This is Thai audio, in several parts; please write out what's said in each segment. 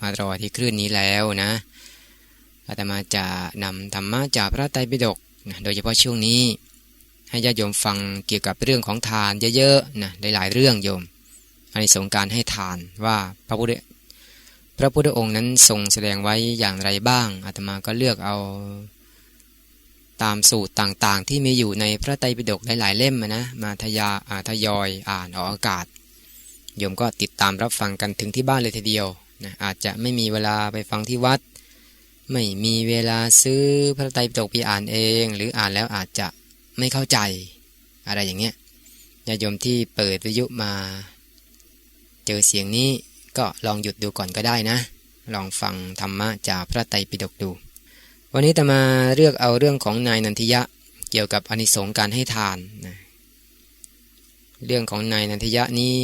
มารอที่คลื่นนี้แล้วนะอาตมาจะนำธรรมะจากพระไตรปิฎกนะโดยเฉพาะช่วงนี้ ให้ญาติโยมฟังเกี่ยวกับเรื่องของทานเยอะๆนะหลายๆเรื่องโยมอันนี้สงการให้ทานว่าพระพุทธพระพุทธองค์นั้นทรงแสดงไว้อย่างไรบ้างอาตมาก็เลือกเอา ตามสูตรต่างๆ ที่มีอยู่ในพระไตรปิฎกหลายๆเล่มนะมาทยาทยอยอ่านออกอากาศโยมก็ติดตามรับฟังกันถึงที่บ้านเลยทีเดียว นะอาจจะไม่มีเวลาไปฟังที่วัด ไม่มีเวลาซื้อพระไตรปิฎกไปอ่านเอง หรืออ่านแล้วอาจจะไม่เข้าใจอะไรอย่างเงี้ยญาติโยมที่เปิดวิทยุมา เจอเสียงนี้ก็ลองหยุดดูก่อนก็ได้นะ ลองฟังธรรมะจากพระไตรปิฎกดู วันนี้จะมาเลือกเอาเรื่องของนายนันทิยะเกี่ยวกับอนิสงส์การให้ทานนะเรื่องของนายนันทิยะนี้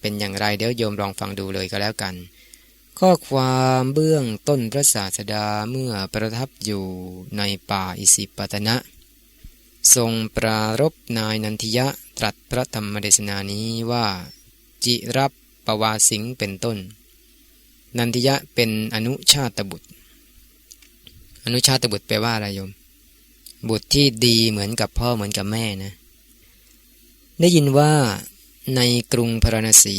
เป็นอย่างไรเดี๋ยวโยมลองฟังดูเลยก็แล้วกัน ข้อความเบื้องต้นพระศาสดาเมื่อประทับอยู่ในป่าอิสิปตนะ ทรงปรารบนายนันทิยะตรัสพระธรรมเดชนานี้ว่า จิรับปวาสิงเป็นต้น นันทิยะเป็นอนุชาตบุตร อนุชาตบุตรแปลว่าอะไรโยม บุตรที่ดีเหมือนกับพ่อเหมือนกับแม่นะ ได้ยินว่าในกรุงพราณสี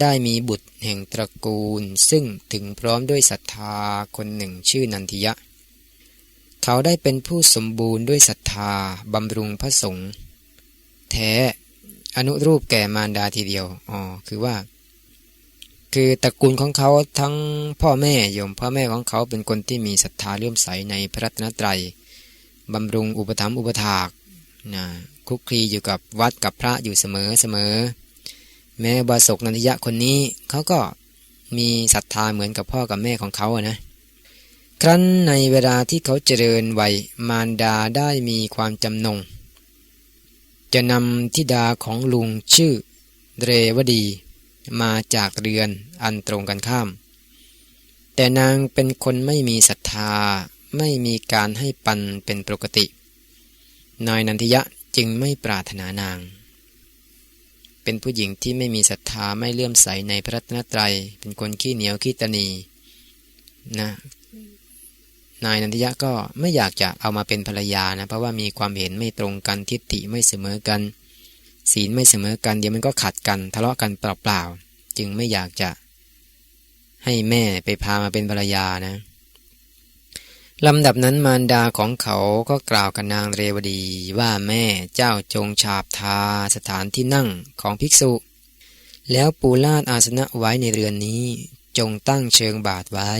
ได้มีบุตรแห่งตระกูล ซึ่งถึงพร้อมด้วยศรัทธาคนหนึ่งชื่อนันทิยะ เขาได้เป็นผู้สมบูรณ์ด้วยศรัทธาบำรุงพระสงฆ์แท้ อนุรูปแก่มารดาทีเดียวอ๋อคือว่า คือตระกูลของเขาทั้งพ่อแม่โยมพ่อแม่ของเขาเป็นคนที่มีศรัทธาเลื่อมใสในพระรัตนตรัยบำรุงอุปถัมภ์อุปถากนะคุกคีอยู่กับวัดกับพระอยู่เสมอเสมอ แม้บาศกนันทยะคนนี้เขาก็มีศรัทธาเหมือนกับพ่อกับแม่ของเขาอะนะ ครั้นในเวลาที่เขาเจริญวัยมารดาได้มีความจำนง จะนำทิดาของลุงชื่อเรวดี มาจากเรือนอันตรงกันข้าม แต่นางเป็นคนไม่มีศรัทธาไม่มีการให้ปันเป็นปกติ นายนันทิยะจึงไม่ปรารถนานาง เป็นผู้หญิงที่ไม่มีศรัทธาไม่เลื่อมใสในพระรัตนตรัย เป็นคนขี้เหนียวขี้ตนีนะนายนันทิยะก็ไม่อยากจะเอามาเป็นภรรยานะ เพราะว่ามีความเห็นไม่ตรงกันทิฏฐิไม่เสมอกัน ศีลไม่เสมอกันเดี๋ยวมันก็ขัดกัน ทะเลาะกันเปล่าๆจึงไม่อยากจะให้แม่ไปพามาเป็นภรรยานะ ลำดับนั้นมารดาของเขาก็กล่าวกับนางเรวดีว่าแม่เจ้าจงฉาบทาสถานที่นั่งของภิกษุ แล้วปูลาดอาสนะไว้ในเรือนนี้ จงตั้งเชิงบาทไว้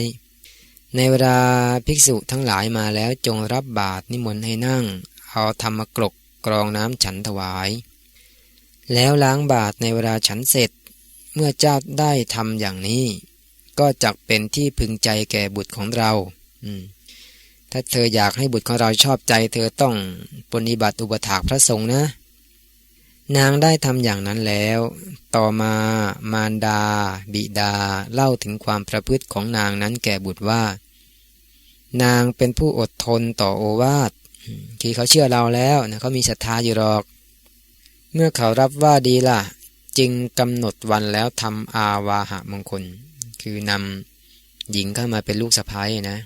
ในเวลาภิกษุทั้งหลายมาแล้วจงรับบาทนิมนต์ให้นั่ง เอาธรรมกรกกรองน้ำฉันถวาย แล้วล้างบาทในเวลาฉันเสร็จ เมื่อเจ้าได้ทำอย่างนี้ ก็จักเป็นที่พึงใจแก่บุตรของเรา อืม ถ้าเธออยากให้บุตรของเราชอบใจ เธอต้องปฏิบัติอุปถากพระสงฆ์นะ นางได้ทำอย่างนั้นแล้ว ต่อมามารดา บิดาเล่าถึงความประพฤติของนางนั้นแก่บุตรว่า นางเป็นผู้อดทนต่อโอวาทที่เขาเชื่อเราแล้วนะเขามีศรัทธาอยู่หรอก เมื่อเขารับว่าดีล่ะ จึงกำหนดวันแล้วทำอาวาหะมงคล คือนำหญิงเข้ามาเป็นลูกสะพ้ายนะ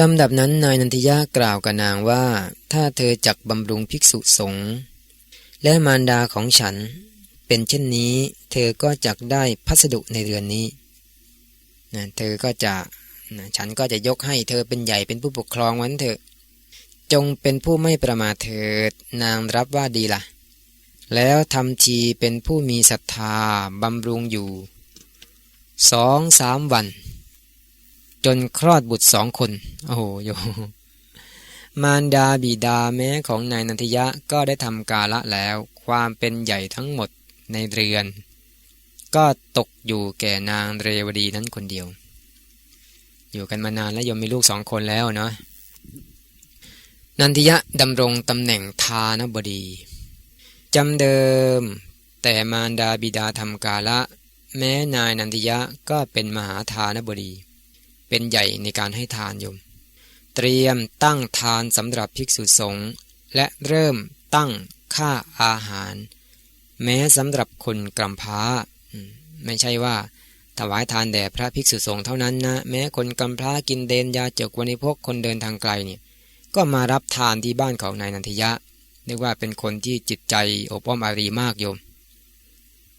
ลำดับนั้นนายนันทิยะกล่าวกับนางว่า ถ้าเธอจักบำรุงภิกษุสงฆ์และมารดาของฉัน เป็นเช่นนี้ เธอก็จักได้พัสดุในเรือนนี้นะเธอก็จะนะฉันก็จะยกให้เธอเป็นใหญ่เป็นผู้ปกครองวันเถอะ จงเป็นผู้ไม่ประมาทเถิดนางรับว่าดีละ่ะ แล้วทำทีเป็นผู้มีศรัทธาบำรุงอยู่สองสามวัน จนคลอดบุตรสองคน โอ้โหโยมารดาบิดาแม้ของนายนันทยะก็ได้ทำกาละแล้ว ความเป็นใหญ่ทั้งหมดในเรือน ก็ตกอยู่แก่นางเรวดีนั้นคนเดียว อยู่กันมานานแล้วยมมีลูกสองคนแล้วเนาะนันทิยะดำรงตำแหน่งทานบดีจำเดิม แต่มารดาบิดาทำกาละ แม้นายนันทิยะก็เป็นมหาทานบดี เป็นใหญ่ในการให้ทานโยม เตรียมตั้งทานสำหรับภิกษุสงฆ์และเริ่มตั้งค่าอาหาร แม้สำหรับคนกำพร้า ไม่ใช่ว่าถวายทานแด่พระภิกษุสงฆ์เท่านั้นนะ แม้คนกำพร้ากินเดนยาเจกวันิพกคนเดินทางไกลเนี่ยก็มารับทานที่บ้านของนายนันทยะเรียกว่าเป็นคนที่จิตใจอบอ้อมอารีมากโยม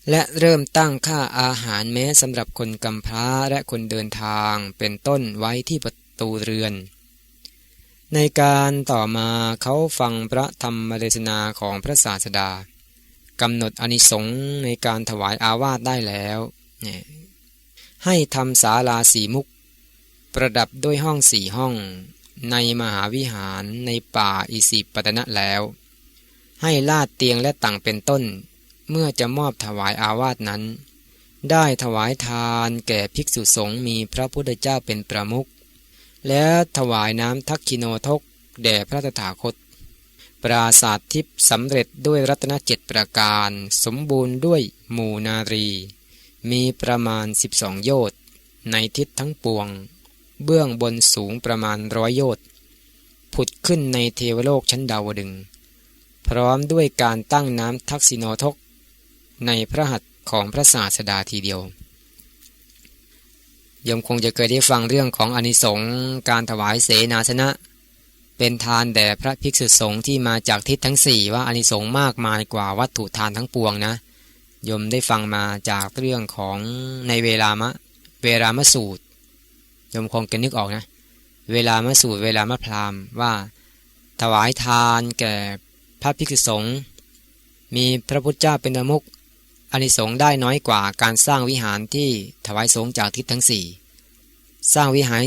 และเริ่มตั้งค่าอาหารแม้สำหรับคนกำพร้าและคนเดินทางเป็นต้นไว้ที่ประตูเรือน ในการต่อมาเขาฟังพระธรรมเทศนาของพระศาสดากำหนดอนิสงส์ในการถวายอาวาสได้แล้วให้ทำศาลาสีมุก ประดับด้วยห้องสี่ห้อง ในมหาวิหารในป่าอิสิปตนะแล้ว ให้ลาดเตียงและต่างเป็นต้น เมื่อจะมอบถวายอาวาสนั้น ได้ถวายทานแก่ภิกษุสงฆ์มีพระพุทธเจ้าเป็นประมุขและถวายน้ำทักคิโนทก แด่พระตถาคต ปราศาสตทิพย์สำเร็จด้วยรัตนเจ็ดประการ สมบูรณ์ด้วยหมู่นารี มีประมาณสิบสองโยชน์ในทิศทั้งปวง เบื้องบนสูงประมาณร้อยโยชน์ผุดขึ้นในเทวโลกชั้นดาวดึง พร้อมด้วยการตั้งน้ำทักษิโนทก ในพระหัตถ์ของพระศาสดาทีเดียว ยมคงจะเคยได้ฟังเรื่องของอนิสงส์การถวายเสนาสนะ เป็นทานแด่พระภิกษุสงฆ์ที่มาจากทิศทั้งสี่ว่าอนิสงส์มากมายกว่าวัตถุทานทั้งปวงนะยมได้ฟังมาจากเรื่องของในเวลามะเวลามะสูตรยมคงจะนึกออกนะ เวลามาสูตรเวลามาพรามว่า ถวายทานแก่พระภิกษุสงฆ์มีพระพุทธเจ้าเป็นอมุก อานิสงส์ได้น้อยกว่าการสร้างวิหารที่ถวายสงฆ์จากทิศทั้งสี่สร้างวิหาร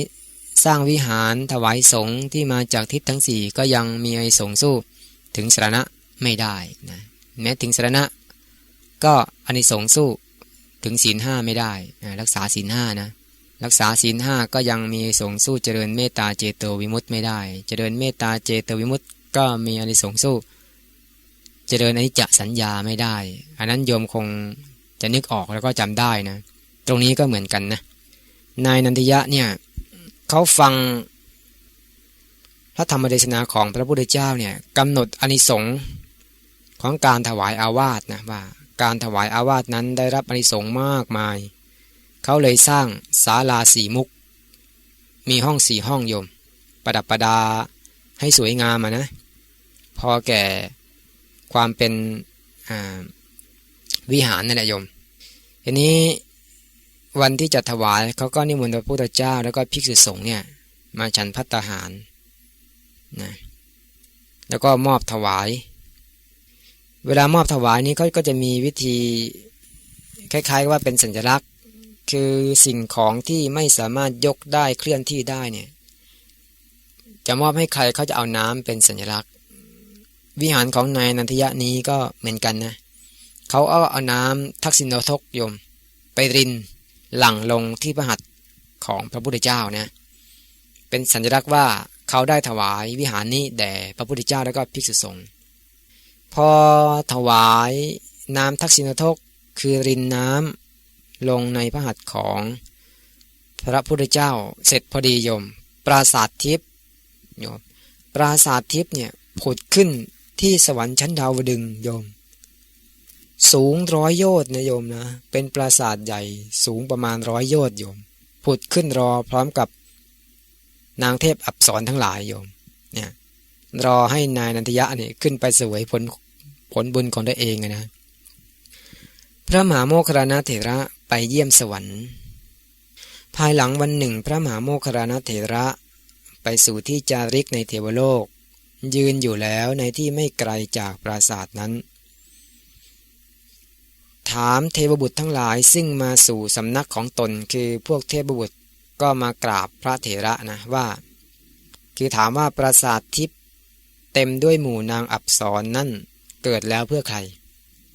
สร้างวิหารถวายสงฆ์ที่มาจากทิศทั้งสี่ก็ยังมีอานิสงส์สู้ถึงสรณะไม่ได้นะแม้ถึงสรณะ ก็อานิสงส์สู้ถึงศีลห้าไม่ได้นะรักษาศีลห้านะรักษาศีลห้าก็ยังมีสงสู้เจริญเมตตาเจโตวิมุตต์ไม่ได้ เจริญเมตตาเจโตวิมุตต์ก็มีอนิสงส์สู้ เจริญอนิจจสัญญาไม่ได้ อันนั้นโยมคงจะนึกออกแล้วก็จำได้นะ ตรงนี้ก็เหมือนกันนะ นายนันทยะเนี่ยเขาฟังพระธรรมเทศนาของพระพุทธเจ้าเนี่ยกำหนดอนิสงส์ของการถวายอาวาสนะว่า การถวายอาวาสนั้นได้รับอนิสงส์มากมาย เขาเลยสร้างศาลาสีมุก มีห้องสี่ห้องโยม ประดับประดาให้สวยงามนะ พอแก่ ความเป็นวิหารนั่นแหละโยมทีนี้วันที่จะถวายเขาก็นิมนต์พระพุทธเจ้า แล้วก็ภิกษุสงฆ์เนี่ยมาฉันพัตตาหารนะแล้วก็มอบถวาย เวลามอบถวายนี้เขาก็จะมีวิธีคล้าย ๆ ว่าเป็นสัญลักษณ์ คือสิ่งของที่ไม่สามารถยกได้เคลื่อนที่ได้เนี่ยจะมอบให้ใครเขาจะเอาน้ำเป็นสัญลักษณ์ วิหารของนายนันทยะนี้ก็เหมือนกันนะ เขาเอาเอาน้ำทักษิณทกยม ไปรินหลั่งลงที่พระหัตถ์ของพระพุทธเจ้านะเป็นสัญลักษณ์ว่าเขาได้ถวายวิหารนี้แด่พระพุทธเจ้าแล้วก็ภิกษุสงฆ์พอถวายน้ำทักษิณทกคือรินน้ำลงในพระหัตถ์ของพระพุทธเจ้าเสร็จพอดีโยม ปราสาททิพย์โยมปราสาททิพย์เนี่ยผุดขึ้น ที่สวรรค์ชั้นดาวดึงโยม สูงร้อยโยชน์นะโยมนะ เป็นปราสาทใหญ่สูงประมาณร้อยโยชน์โยม ผุดขึ้นรอพร้อมกับนางเทพอับสรทั้งหลายโยม เนี่ย รอให้นายนันทยะเนี่ยขึ้นไปสวยผลผลบุญของตัวเองนะ พระมหาโมคคลานะเถระไปเยี่ยมสวรรค์ ภายหลังวันหนึ่ง พระมหาโมคคลานะเถระไปสู่ที่จาริกในเทวโลก ยืนอยู่แล้วในที่ไม่ไกลจากปราสาทนั้น ถามเทวบุตรทั้งหลายซึ่งมาสู่สำนักของตนคือพวกเทพบุตรก็มากราบพระเถระนะว่า คือถามว่าปราสาททิพย์เต็มด้วยหมู่นางอับสรนนั่นเกิดแล้วเพื่อใคร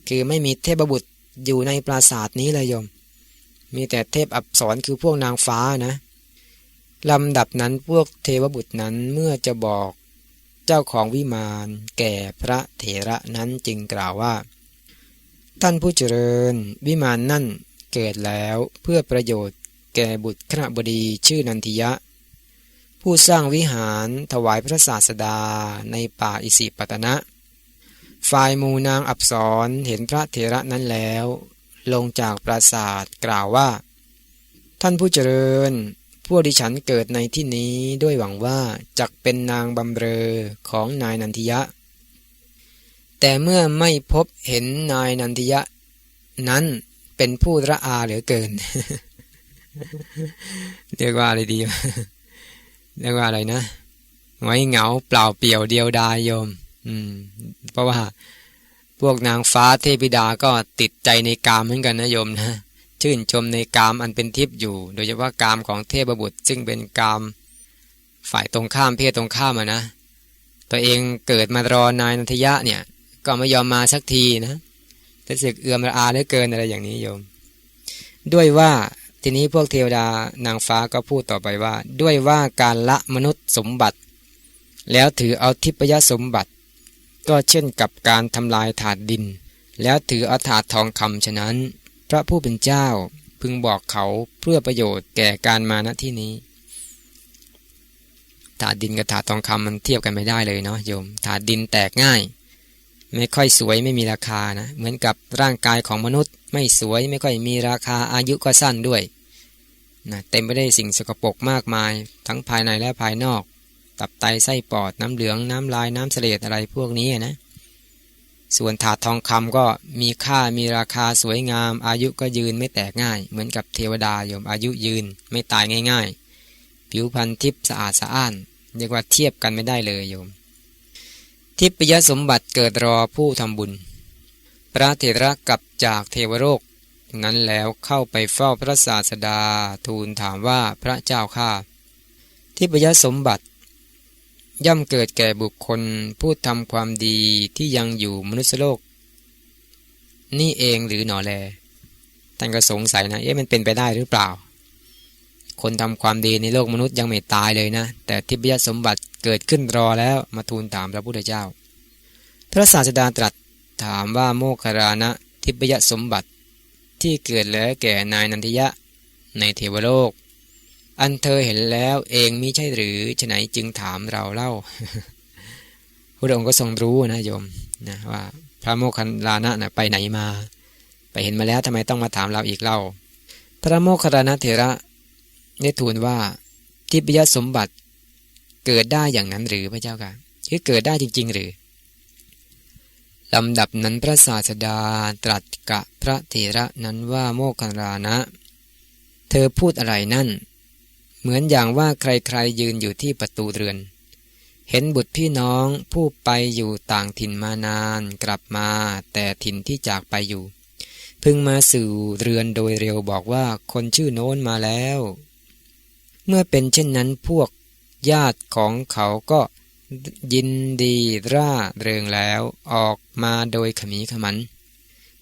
คือไม่มีเทพบุตรอยู่ในปราสาทนี้เลยโยม มีแต่เทพอับสรคือพวกนางฟ้านะลำดับนั้นพวกเทวบุตรนั้นเมื่อจะบอก เจ้าของวิมานแก่พระเถระนั้นจึงกล่าวว่า ท่านผู้เจริญ วิมานนั่นเกิดแล้วเพื่อประโยชน์แก่บุตรขณบดีชื่อนันทิยะ ผู้สร้างวิหารถวายพระศาสดาในป่าอิสิปตนะ ฝ่ายมูนางอับสรเห็นพระเถระนั้นแล้ว ลงจากปราสาทกล่าวว่า ท่านผู้เจริญ พวกดิฉันเกิดในที่นี้ด้วยหวังว่าจักเป็นนางบำเรอของนายนันทิยะ แต่เมื่อไม่พบเห็นนายนันทิยะ นั้นเป็นผู้ระอาเหลือเกิน เรียกว่าอะไรดี เรียกว่าอะไรนะ ไว้เหงาเปล่าเปลี่ยวเดียวดายโยม อืม เพราะว่าพวกนางฟ้าเทพิดาก็ติดใจในกามเหมือนกันนะโยมนะ ชื่นชมในกามอันเป็นทิพย์อยู่ โดยเฉพาะกามของเทพบุตร ซึ่งเป็นกามฝ่ายตรงข้ามเพศตรงข้ามนะ ตัวเองเกิดมารอนายนันทยะเนี่ย ก็ไม่ยอมมาสักทีนะรู้สึกเอื้อมระอาเหลือเกินอะไรอย่างนี้โยม ด้วยว่าทีนี้พวกเทวดานางฟ้าก็พูดต่อไปว่า ด้วยว่าการละมนุษย์สมบัติ แล้วถือเอาทิพยสมบัติ ก็เช่นกับการทำลายถาดดิน แล้วถือเอาถาดทองคำฉะนั้น พระผู้เป็นเจ้าพึงบอกเขาเพื่อประโยชน์แก่การมาณที่นี้ถาดินกับถาดทองคำมันเทียบกันไม่ได้เลยเนาะโยมถาดดินแตกง่าย ไม่ค่อยสวยไม่มีราคานะ เหมือนกับร่างกายของมนุษย์ ไม่สวยไม่ค่อยมีราคาอายุก็สั้นด้วยนะเต็มไปด้วยสิ่งสกปรกมากมาย ทั้งภายในและภายนอก ตับไตไส้ปอดน้ำเหลืองน้ำลายน้ำเสลดอะไรพวกนี้นะ ส่วนถาดทองคำก็มีค่ามีราคาสวยงาม อายุก็ยืนไม่แตกง่าย เหมือนกับเทวดาโยมอายุยืนไม่ตายง่าย ๆ ผิวพรรณทิพย์สะอาดสะอ้านเรียกว่าเทียบกันไม่ได้เลยโยม ทิพยสมบัติเกิดรอผู้ทำบุญ พระเถระกลับจากเทวโลกนั้นแล้วเข้าไปเฝ้าพระศาสดาทูลถามว่าพระเจ้าข้าทิพยสมบัติ ย่อมเกิดแก่บุคคลผู้ทำความดีที่ยังอยู่มนุษยโลก นี่เองหรือหนอแลท่านก็สงสัยนะ เอ๊ะมันเป็นไปได้หรือเปล่า คนทำความดีในโลกมนุษย์ยังไม่ตายเลยนะ แต่ทิพยสมบัติเกิดขึ้นรอแล้วมาทูลถามพระพุทธเจ้า พระศาสดาตรัสถามว่าโมคคารานะทิพยสมบัติที่เกิดแล้วแก่นายนันทยะในเทวโลก อันเธอเห็นแล้วเองมิใช่หรือฉไหนจึงถามเราเล่าพระองค์ก็ทรงรู้นะโยมนะว่าพระโมคคัลลานะนะไปไหนมา ไปเห็นมาแล้วทำไมต้องมาถามเราอีกเล่า พระโมคคัลลานะเถระได้ทูลว่าทิพยสมบัติเกิดได้อย่างนั้นหรือพระเจ้าค่ะคือเกิดได้จริง ๆ หรือลำดับนั้นพระศาสดาตรัสกะพระเถระนั้นว่าโมคคารานะ เธอพูดอะไรนั่น เหมือนอย่างว่าใครๆยืนอยู่ที่ประตูเรือน เห็นบุตรพี่น้องผู้ไปอยู่ต่างถิ่นมานาน กลับมาแต่ถิ่นที่จากไปอยู่ พึงมาสู่เรือนโดยเร็วบอกว่าคนชื่อโน้นมาแล้ว เมื่อเป็นเช่นนั้นพวกญาติของเขาก็ยินดีร่าเริงแล้วออกมาโดยขมีขมัน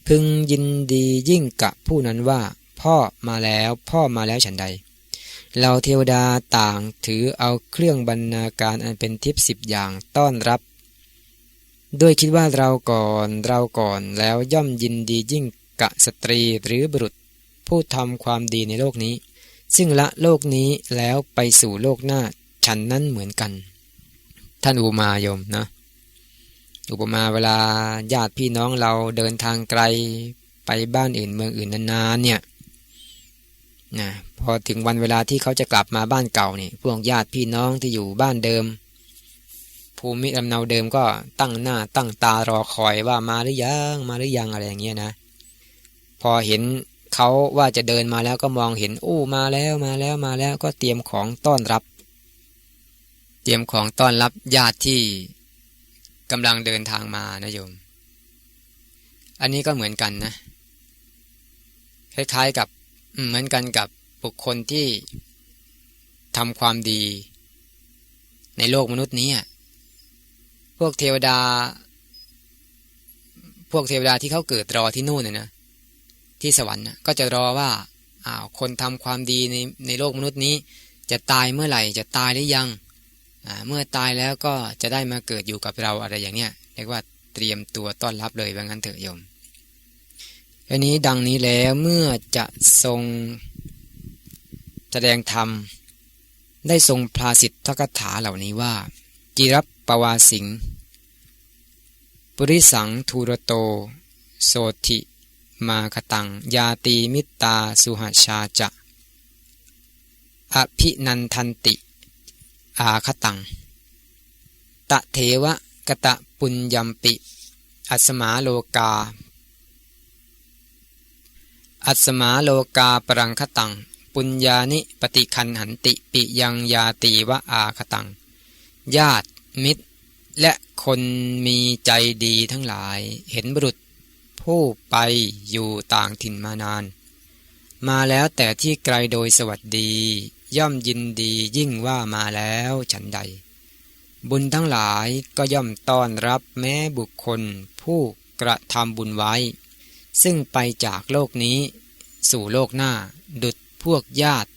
พึงยินดียิ่งกะผู้นั้นว่า พ่อมาแล้วพ่อมาแล้วฉันใด เราเทวดาต่างถือเอาเครื่องบรรณาการอันเป็นทิพสิบอย่างต้อนรับ ด้วยคิดว่าเราก่อนเราก่อนแล้วย่อมยินดียิ่งกะสตรีหรือบุรุษผู้ทำความดีในโลกนี้ ซึ่งละโลกนี้แล้วไปสู่โลกหน้าฉันนั้นเหมือนกัน ท่านอุมาโยมนะ อุปมาเวลาญาติพี่น้องเราเดินทางไกลไปบ้านอื่นเมืองอื่นนานๆเนี่ยนะ อถึงวันเวลาที่เขาจะกลับมาบ้านเก่านี่พวกญาติพี่น้องที่อยู่บ้านเดิม ภูมิลำเนาเดิมก็ตั้งหน้าตั้งตารอคอยว่ามาหรือยังมาหรือยังอะไรอย่างเงี้ยนะ พอเห็นเขาว่าจะเดินมาแล้วก็มองเห็นอู้มาแล้วมาแล้วมาแล้วก็เตรียมของต้อนรับ เตรียมของต้อนรับญาติที่กำลังเดินทางมานะโยม อันนี้ก็เหมือนกันนะ คล้ายๆกับเหมือนกันกับ บุคคลที่ทำความดี ในโลกมนุษย์นี้พวกเทวดา พวกเทวดาที่เขาเกิดรอที่นู่นเนี่ยนะที่สวรรค์ก็จะรอว่าอ้าวคนทำความดีในในโลกมนุษย์นี้ จะตายเมื่อไหร่จะตายหรือยังเมื่อตายแล้วก็จะได้มาเกิดอยู่กับเราอะไรอย่างเนี้ยเรียกว่าเตรียมตัวต้อนรับเลยว่างั้นเถอะโยมอันนี้ดังนี้แล้วเมื่อจะทรง แสดงธรรม ได้ทรงพาสิทธกถาเหล่านี้ว่า จิรับปวาสิงปุริสังทูรโต โสธิมาคตัง ยาตีมิตาสุหชาจะ อภินันทันติ อาคตัง ตะเทวะกะตะปุญญมปิ อัสมาโลกา อัสมาโลกาปรังคตัง ปุญญานิปฏิคันหันติปิยังยาตีวะอาคตัง ญาติมิตร และคนมีใจดีทั้งหลายเห็นบุรุษผู้ไปอยู่ต่างถิ่นมานาน มาแล้วแต่ที่ไกลโดยสวัสดี ย่อมยินดียิ่งว่ามาแล้วฉันใด บุญทั้งหลายก็ย่อมต้อนรับแม้บุคคลผู้กระทำบุญไว้ ซึ่งไปจากโลกนี้สู่โลกหน้าดุด พวกญาติ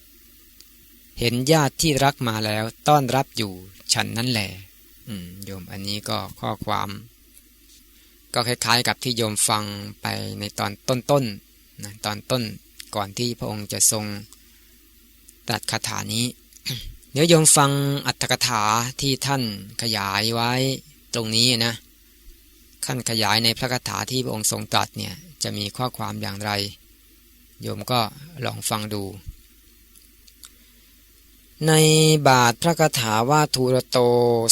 เห็นญาติที่รักมาแล้ว ต้อนรับอยู่ฉันนั่นแหละโยมอันนี้ก็ข้อความ ก็คล้ายๆ กับที่โยมฟังไปในตอนต้นๆนะตอนต้นก่อนที่พระองค์จะทรงตัดคาถานี้ เดี๋ยวโยมฟังอัตถกถาที่ท่านขยายไว้ตรงนี้นะขั้นขยายในพระคาถาที่พระองค์ทรงตรัสเนี่ยจะมีข้อความอย่างไร โยมก็ลองฟังดู ในบาทพระคาถาว่าทูรโต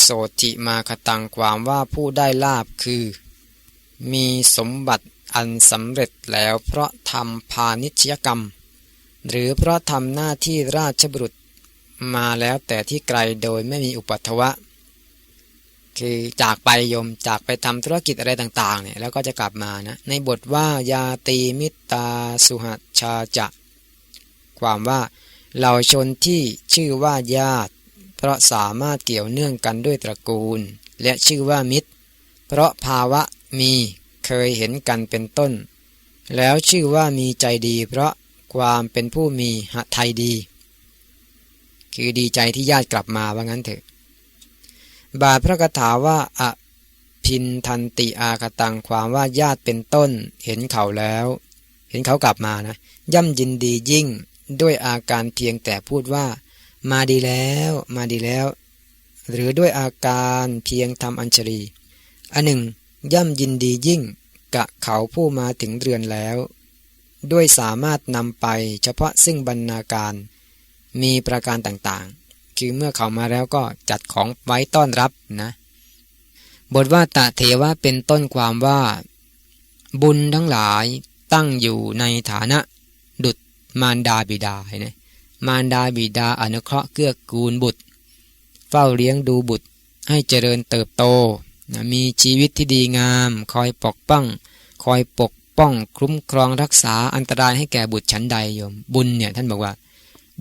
โสติมาคตังความว่าผู้ได้ลาบคือ มีสมบัติอันสำเร็จแล้วเพราะทำพาณิชยกรรม หรือเพราะทำหน้าที่ราชบุรุษมาแล้วแต่ที่ไกลโดยไม่มีอุปัตวะ คือจากไปยมจากไปทำธุรกิจอะไรต่างๆเนี่ยแล้วก็จะกลับมานะในบทว่ายาตีมิตาสุหชาจะ ความว่าเหล่าชนที่ชื่อว่าญาติ เพราะสามารถเกี่ยวเนื่องกันด้วยตระกูล และชื่อว่ามิตร เพราะภาวะมีเคยเห็นกันเป็นต้น แล้วชื่อว่ามีใจดี เพราะความเป็นผู้มีหะไทยดี คือดีใจที่ญาติกลับมาว่างั้นเถอะ บาทพระคาถาว่าอพินทันติอาคตังความว่าญาติเป็นต้น เห็นเขาแล้ว เห็นเขากลับมานะ ย่ำยินดียิ่งด้วยอาการเพียงแต่พูดว่า มาดีแล้วมาดีแล้ว หรือด้วยอาการเพียงทำอัญชลีอันหนึ่ง ย่ำยินดียิ่งกะเขาผู้มาถึงเรือนแล้ว ด้วยสามารถนำไปเฉพาะซึ่งบรรณาการ มีประการต่างๆ คือเมื่อเขามาแล้วก็จัดของไว้ต้อนรับนะบทว่าตะเทวะเป็นต้นความว่า บุญทั้งหลายตั้งอยู่ในฐานะ ดุลมารดาบิดาเห็นไหมมารดาบิดาอนุเคราะห์เกื้อกูลบุตร เฝ้าเลี้ยงดูบุตรให้เจริญเติบโตนะมีชีวิตที่ดีงาม คอยปกป้อง คอยปกป้องคุ้มครองรักษาอันตรายให้แก่บุตรชั้นใดโยม บุญเนี่ยท่านบอกว่า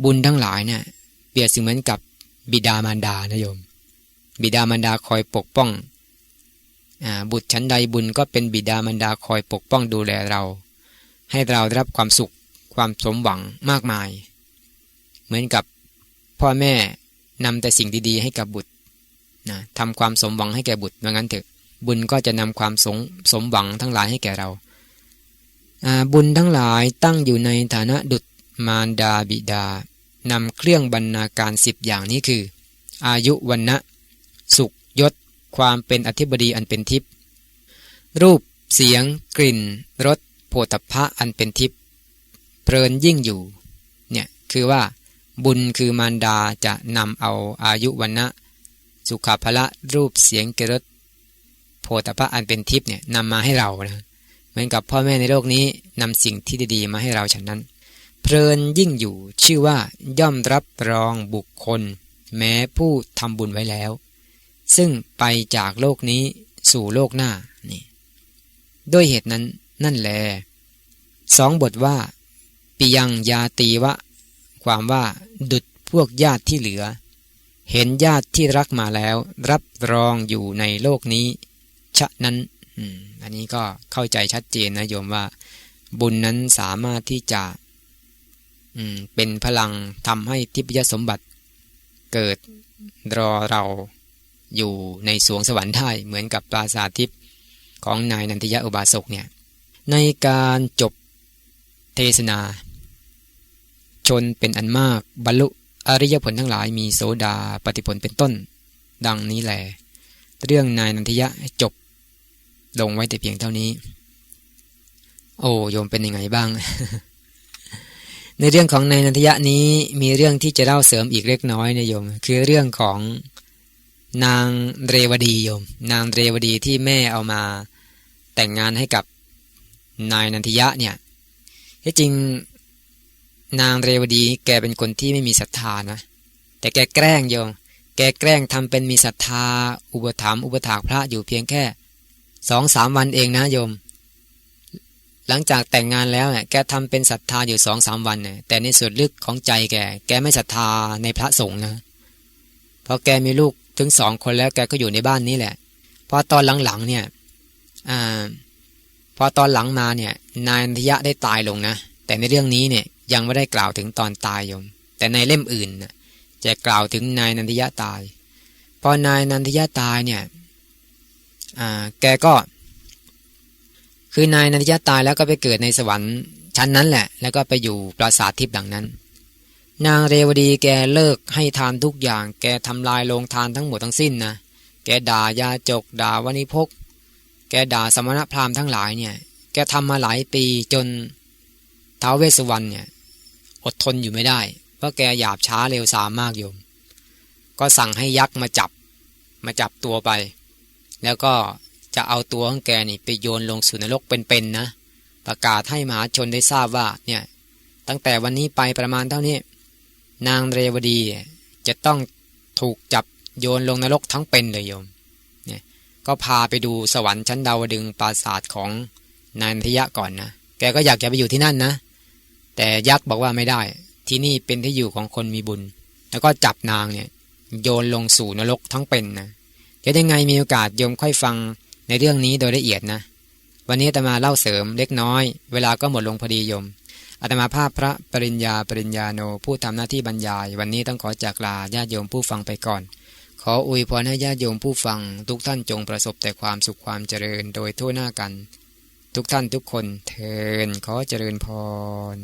บุญทั้งหลายเนี่ยเปรียบเสมือนกับ บิดามารดานะโยม บิดามารดาคอยปกป้องบุตรชั้นใดบุญก็เป็นบิดามารดาคอยปกป้องดูแลเรา ให้เราได้รับความสุขความสมหวังมากมาย เหมือนกับพ่อแม่นำแต่สิ่งดีๆ ให้กับบุตรนะทำความสมหวังให้แก่บุตรว่างั้นเถอะ บุญก็จะนำความสมสมหวังทั้งหลายให้แก่เรา บุญทั้งหลายตั้งอยู่ในฐานะดุจมารดาบิดา นำเครื่องบรรณาการสิบอย่างนี้คือ อายุวันนะสุขยศ ความเป็นอธิบดีอันเป็นทิพย์รูปเสียง กลิ่นรสโผฏฐะอันเป็นทิพย์เพลินยิ่งอยู่เนี่ยคือว่าบุญคือมารดาจะนำเอาอายุวันนะสุขภละรูปเสียงเกรดโพธพะอันเป็นทิพย์เนี่ยนำมาให้เรานะเหมือนกับพ่อแม่ในโลกนี้นำสิ่งที่ดีๆมาให้เราฉันนั้น เพลินยิ่งอยู่ชื่อว่าย่อมรับรองบุคคล แม้ผู้ทำบุญไว้แล้ว ซึ่งไปจากโลกนี้สู่โลกหน้านี่ด้วยเหตุนั้นนั่นแหละสองบทว่า ปิยังยาตีวะ ความว่าดุดพวกญาติที่เหลือ เห็นญาติที่รักมาแล้ว รับรองอยู่ในโลกนี้ฉะนั้นอันนี้ก็เข้าใจชัดเจนนะโยมว่า บุญนั้นสามารถที่จะ เป็นพลังทำให้ทิพยสมบัติ เกิดรอเราอยู่ในสวงสวรรค์ได้เหมือนกับปราสาททิพย์ของนายนันทยะอุบาสกเนี่ยในการจบเทศนา ชนเป็นอันมากบรรลุอริยผลทั้งหลายมีโสดาปฏิผลเป็นต้น ดังนี้แหละเรื่องนายนันทยะจบ ลงไว้แต่เพียงเท่านี้ โอ้โยมเป็นยังไงบ้าง ในเรื่องของนายนันทยะนี้มีเรื่องที่จะเล่าเสริมอีกเล็กน้อยนะโยม คือเรื่องของนางเรวดีโยม นางเรวดีที่แม่เอามาแต่งงานให้กับนายนันทยะเนี่ยที่จริงนางเรวดีแกเป็นคนที่ไม่มีศรัทธานะ แต่แกแกล้งโยม แกแกล้งทำเป็นมีศรัทธา อุปถัมภ์อุปถากพระอยู่เพียงแค่สองสามวันเองนะโยม หลังจากแต่งงานแล้วเนี่ยแกทำเป็นศรัทธาอยู่สองสามวันเนี่ยแต่ในส่วนลึกของใจแก แกไม่ศรัทธาในพระสงฆ์นะเพราะแกมีลูกถึงสองคนแล้วแกก็อยู่ในบ้านนี้แหละพอตอนหลังๆเนี่ยอ่าพอตอนหลังมาเนี่ยนายนันทยะได้ตายลงนะ แต่ในเรื่องนี้เนี่ยยังไม่ได้กล่าวถึงตอนตายโยม แต่ในเล่มอื่นนะจะกล่าวถึงนายนันทยะตาย พอนายนันทยะตายเนี่ยแกก็ คือนายนันทยะตายแล้วก็ไปเกิดในสวรรค์ชั้นนั้นแหละ แล้วก็ไปอยู่ปราสาททิพย์ดังนั้น นางเรวดีแกเลิกให้ทานทุกอย่าง แกทำลายโรงทานทั้งหมดทั้งสิ้นนะแกด่ายาจกด่าวานิพก แกด่าสมณพราหมณ์ทั้งหลายเนี่ย แกทำมาหลายปีจนท้าวเวสสวรรณเนี่ยอดทนอยู่ไม่ได้ เพราะแกหยาบช้าเร็วสามมากโยม ก็สั่งให้ยักษ์มาจับ มาจับตัวไป แล้วก็ จะเอาตัวของแกนี่ไปโยนลงสู่นรกเป็นๆนะ ประกาศให้มหาชนได้ทราบว่าเนี่ยตั้งแต่วันนี้ไปประมาณเท่านี้ นางเรวดีจะต้องถูกจับโยนลงนรกทั้งเป็นเลยโยมเนี่ยก็พาไปดูสวรรค์ชั้นดาวดึงปราสาทของนายนันทยะก่อนนะแกก็อยากจะไปอยู่ที่นั่นนะ แต่ยักษ์บอกว่าไม่ได้ ที่นี่เป็นที่อยู่ของคนมีบุญ แล้วก็จับนางเนี่ยโยนลงสู่นรกทั้งเป็นนะเดี๋ยวยังไงมีโอกาสโยมค่อยฟัง ในเรื่องนี้โดยละเอียดนะ วันนี้อาตมาเล่าเสริมเล็กน้อย เวลาก็หมดลงพอดีโยมอาตมาภาพพระปริญญาปริญญาโนผู้ทำหน้าที่บรรยาย วันนี้ต้องขอจากลาญาติโยมผู้ฟังไปก่อน ขออวยพรให้ญาติโยมผู้ฟัง ทุกท่านจงประสบแต่ความสุขความเจริญโดยทั่วหน้ากัน ทุกท่านทุกคนเทินขอเจริญพร